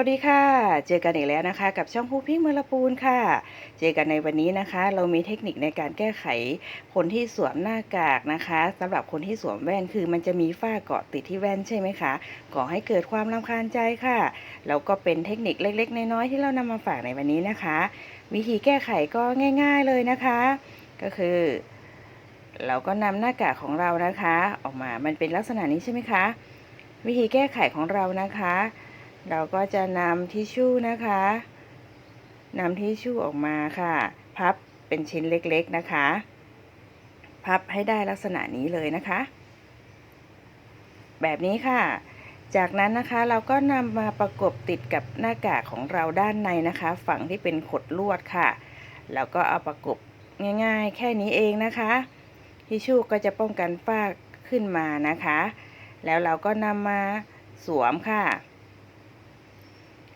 วัสดีค่ะ เจอกันอีกแล้วนะคะ กับช่องผู้พิงเมือละปูนค่ะ เจอกันในวันนี้นะคะ เรามีเทคนิคในการแก้ไขคนที่สวมหน้ากากนะคะสำหรับคนที่สวมแว่นคือมันจะมีฝ้าเกาะติดที่แว่นใช่ไหมคะก่อให้เกิดความรำคาญใจค่ะแล้วก็เป็นเทคนิคเล็ก ๆ น้อยๆที่เรานำมาฝากในวันนี้นะคะ วิธีแก้ไขก็ง่าย ๆเลยนะคะ ก็คือ เราก็นำหน้ากากของเรานะคะ ออกมามันเป็นลักษณะนี้ใช่ไหมคะ วิธีแก้ไขของเรานะคะ เราก็จะนำทิชชู่นะคะนำทิชชู่ออกมาค่ะ พับเป็นชิ้นเล็กๆนะคะ พับให้ได้ลักษณะนี้เลยนะคะ แบบนี้ค่ะ จากนั้นนะคะเราก็นำมาประกบติดกับหน้ากากของเราด้านในนะคะ ฝั่งที่เป็นขดลวดค่ะ แล้วก็เอาประกบง่ายๆ แค่นี้เองนะคะทิชชู่ก็จะป้องกันฝ้าขึ้นมานะคะ แล้วเราก็นำมาสวมค่ะ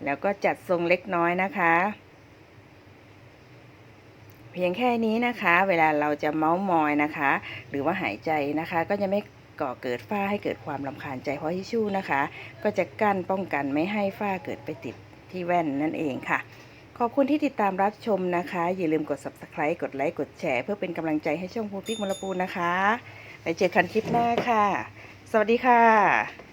แล้วก็จัดทรงเล็กน้อยนะคะ เพียงแค่นี้นะคะ เวลาเราจะเมาส์มอยนะคะ หรือว่าหายใจนะคะ ก็จะไม่ก่อเกิดฝ้าให้เกิดความลำคาญใจเพราะทิชชู่นะคะ ก็จะกั้นป้องกันไม่ให้ฝ้าเกิดไปติดที่แว่นนั่นเองค่ะ ขอบคุณที่ติดตามรับชมนะคะ อย่าลืมกด subscribe กดไลค์กดแชร์เพื่อเป็นกำลังใจให้ช่องพูพิกมลปูนนะคะ ไปเจอกันคลิปหน้าค่ะ สวัสดีค่ะ